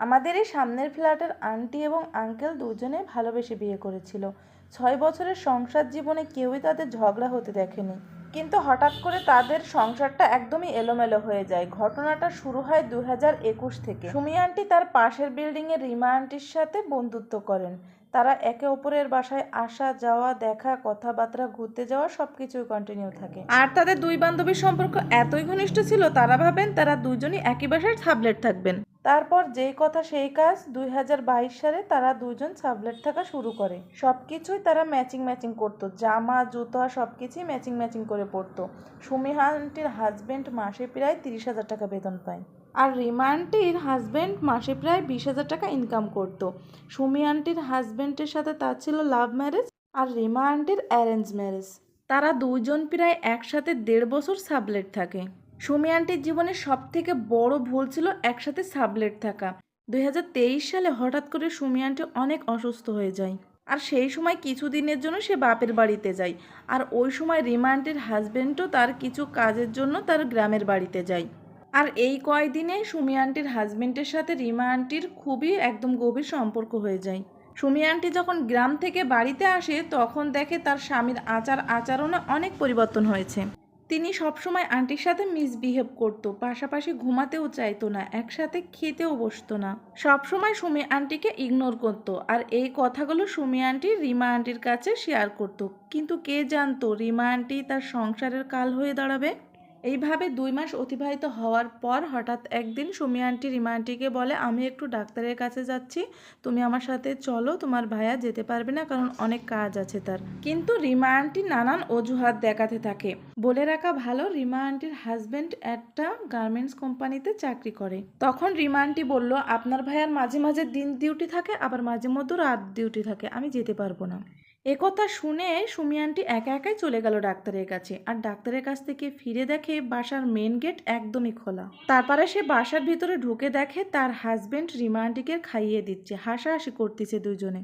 আমাদের এই সামনের ফ্ল্যাটের আন্টি এবং আঙ্কেল দুজনে ভালোবেসে বিয়ে করেছিল। ছয় বছরের সংসার জীবনে কেউই তাদের ঝগড়া হতে দেখেনি। কিন্তু হঠাৎ করে তাদের সংসারটা একদমই এলোমেলো হয়ে যায়। ঘটনাটা শুরু হয় দু হাজার একুশ থেকে। সুমি আন্টি তার পাশের বিল্ডিংয়ে রিমা আন্টির সাথে বন্ধুত্ব করেন। তারা একে অপরের বাসায় আসা যাওয়া দেখা কথাবার্তা ঘুরতে যাওয়া সবকিছুই কন্টিনিউ থাকে। আর তাদের দুই বান্ধবীর সম্পর্ক এতই ঘনিষ্ঠ ছিল তারা ভাবেন তারা দুজনই একই বাসায় সাবলেট থাকবেন। তারপর যেই কথা সেই কাজ দুই হাজার বাইশ সালে তারা দুজন সাবলেট থাকা শুরু করে। সব কিছুই তারা ম্যাচিং ম্যাচিং করতো। জামা জুতো সবকিছুই ম্যাচিং ম্যাচিং করে পরতো সুমি আন্টির হাজবেন্ড মাসে প্রায় তিরিশ হাজার টাকা বেতন পায়। আর রিমা আন্টির হাজব্যান্ড মাসে প্রায় বিশ হাজার টাকা ইনকাম করতো। সুমি আন্টির হাজব্যান্ডের সাথে তার ছিল লাভ ম্যারেজ আর রিমা আন্টির অ্যারেঞ্জ ম্যারেজ তারা দুইজন প্রায় একসাথে দেড় বছর সাবলেট থাকে। সুমি আন্টির জীবনে সব থেকে বড় ভুল ছিল একসাথে সাবলেট থাকা। দুই হাজার তেইশ সালে হঠাৎ করে সুমি আন্টি অনেক অসুস্থ হয়ে যায়। আর সেই সময় কিছুদিনের জন্য সে বাপের বাড়িতে যায়। আর ওই সময় রিমা আন্টির হাজব্যান্ডও তার কিছু কাজের জন্য তার গ্রামের বাড়িতে যায়। আর এই কয়দিনে সুমি আন্টির হাজবেন্ডের সাথে রিমা আন্টির খুবই একদম গভীর সম্পর্ক হয়ে যায়। সুমি আন্টি যখন গ্রাম থেকে বাড়িতে আসে, তখন দেখে তার স্বামীর আচার আচরণে অনেক পরিবর্তন হয়েছে। তিনি সবসময় আন্টির সাথে মিসবিহেভ করতো, পাশাপাশি ঘুমাতেও চাইতো না, একসাথে খেতেও বসতো না। সবসময় সুমি আন্টিকে ইগনোর করতো আর এই কথাগুলো সুমি আন্টি রিমা আন্টির কাছে শেয়ার করতো। কিন্তু কে জানতো, রিমা আন্টি তার সংসারের কাল হয়ে দাঁড়াবে? এইভাবে দুই মাস অতিবাহিত হওয়ার পর হঠাৎ একদিন সুমি আন্টি রিমা আন্টিকে বলে, আমি একটু ডাক্তারের কাছে যাচ্ছি। তুমি আমার সাথে চলো, তোমার ভাইয়া যেতে পারবে না কারণ অনেক কাজ আছে তার। কিন্তু রিমা আন্টি নানান অজুহাত দেখাতে থাকে। বলে রাখা ভালো, রিমা আন্টির হাজবেন্ড একটা গার্মেন্টস কোম্পানিতে চাকরি করে। তখন রিমা আন্টি বলল, আপনার ভাইয়ার মাঝে মাঝে দিন ডিউটি থাকে, আবার মাঝে মধ্যে রাত ডিউটি থাকে। আমি যেতে পারব না। একথা শুনে সুমি একা একাই চলে গেল ডাক্তারের কাছে। আর ডাক্তারের কাছ থেকে ফিরে দেখে বাসার মেন গেট একদমই খোলা। তারপরে সে বাসার ভিতরে ঢুকে দেখে তার হাজবেন্ড রিমা আন্টিকে খাইয়ে দিচ্ছে, হাসাহাসি করতেছে দুজনে।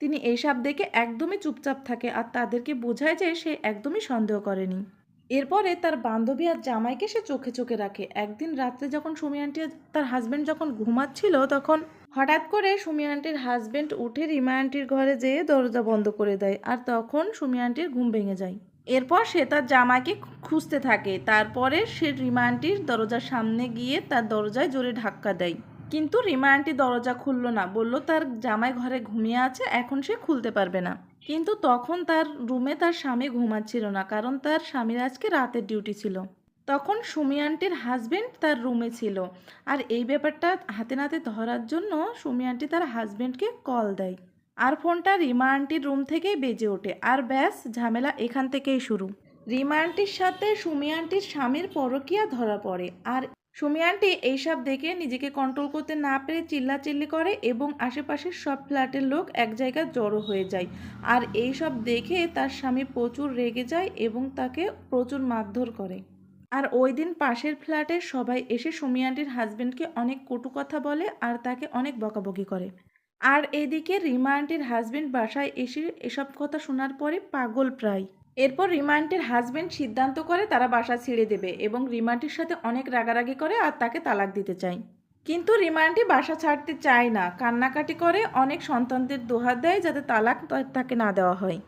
তিনি এইসব দেখে একদমই চুপচাপ থাকে আর তাদেরকে বোঝায় যে সে একদমই সন্দেহ করেনি। এরপরে তার বান্ধবী আর জামাইকে সে চোখে চোখে রাখে। একদিন রাত্রে যখন সুমি তার হাজবেন্ড যখন ঘুমাচ্ছিল তখন হঠাৎ করে সুমি আন্টির হাজবেন্ড উঠে রিমা আন্টির ঘরে যেয়ে দরজা বন্ধ করে দেয় আর তখন সুমি আন্টির ঘুম ভেঙে যায়। এরপর সে তার জামাইকে খুঁজতে থাকে। তারপরে সে রিমা আন্টির দরজার সামনে গিয়ে তার দরজায় জোরে ধাক্কা দেয়। কিন্তু রিমা আন্টি দরজা খুললো না। বলল, তার জামাই ঘরে ঘুমিয়ে আছে, এখন সে খুলতে পারবে না। কিন্তু তখন তার রুমে তার স্বামী ঘুমাচ্ছিল না, কারণ তার স্বামীর আজকে রাতের ডিউটি ছিল। তখন সুমি আন্টির হাজবেন্ড তার রুমে ছিল। আর এই ব্যাপারটা হাতে নাতে ধরার জন্য সুমি আন্টি তার হাজবেন্ডকে কল দেয়। আর ফোনটা রিমা আন্টির রুম থেকেই বেজে ওঠে। আর ব্যাস, ঝামেলা এখান থেকেই শুরু। রিমা আন্টির সাথে সুমি আন্টির স্বামীর পরকিয়া ধরা পড়ে। আর সুমি আন্টি এইসব দেখে নিজেকে কন্ট্রোল করতে না পেরে চিল্লাচিল্লি করে এবং আশেপাশের সব ফ্ল্যাটের লোক এক জায়গায় জড়ো হয়ে যায়। আর এইসব দেখে তার স্বামী প্রচুর রেগে যায় এবং তাকে প্রচুর মারধর করে। আর ওই দিন পাশের ফ্ল্যাটের সবাই এসে সুমি আন্টির হাজবেন্ডকে অনেক কটু কথা বলে আর তাকে অনেক বকাবকি করে। আর এদিকে রিমা আন্টির হাজবেন্ড বাসায় এসে এসব কথা শোনার পরে পাগল প্রায়। এরপর রিমা আন্টির হাজবেন্ড সিদ্ধান্ত করে তারা বাসা ছেড়ে দেবে এবং রিমা আন্টির সাথে অনেক রাগারাগি করে আর তাকে তালাক দিতে চায়। কিন্তু রিমা আন্টি বাসা ছাড়তে চায় না, কান্নাকাটি করে, অনেক সন্তানদের দোহাত দেয় যাতে তালাক তাকে না দেওয়া হয়।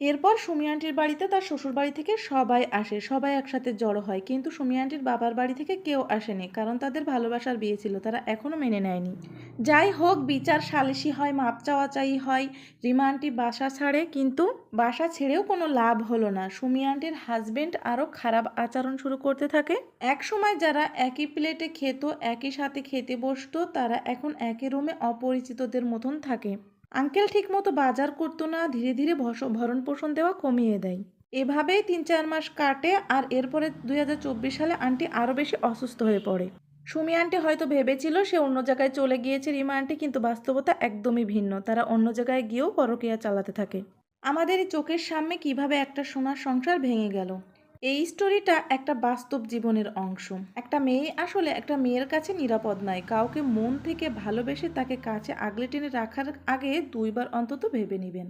এরপর সুমি আন্টির বাড়িতে তার শ্বশুর বাড়ি থেকে সবাই আসে। সবাই একসাথে জড়ো হয়। কিন্তু সুমি আন্টির বাবার বাড়ি থেকে কেউ আসেনি, কারণ তাদের ভালোবাসার বিয়ে ছিল, তারা এখনও মেনে নেয়নি। যাই হোক, বিচার সালিশি হয়, মাপ চাওয়া চাই হয়, রিমা আন্টি বাসা ছাড়ে, কিন্তু বাসা ছেড়েও কোনো লাভ হলো না। সুমি আন্টির হাজবেন্ড আরও খারাপ আচরণ শুরু করতে থাকে। এক সময় যারা একই প্লেটে খেত, একই সাথে খেতে বসতো, তারা এখন একই রুমে অপরিচিতদের মতন থাকে। আঙ্কেল ঠিকমতো বাজার করতো না, ধীরে ধীরে ভরণ পোষণ দেওয়া কমিয়ে দেয়। এভাবেই তিন চার মাস কাটে আর এরপরে দুই হাজার চব্বিশ সালে আন্টি আরও বেশি অসুস্থ হয়ে পড়ে। সুমি আন্টি হয়তো ভেবেছিল সে অন্য জায়গায় চলে গিয়েছে রিমা আন্টি, কিন্তু বাস্তবতা একদমই ভিন্ন। তারা অন্য জায়গায় গিয়েও পরকিয়া চালাতে থাকে। আমাদের চোখের সামনে কীভাবে একটা সোনার সংসার ভেঙে গেল। এই স্টোরিটা একটা বাস্তব জীবনের অংশ। একটা মেয়ে আসলে একটা মেয়ের কাছে নিরাপদ নয়। কাউকে মন থেকে ভালোবেসে তাকে কাছে আগলে টেনে রাখার আগে দুইবার অন্তত ভেবে নেবেন।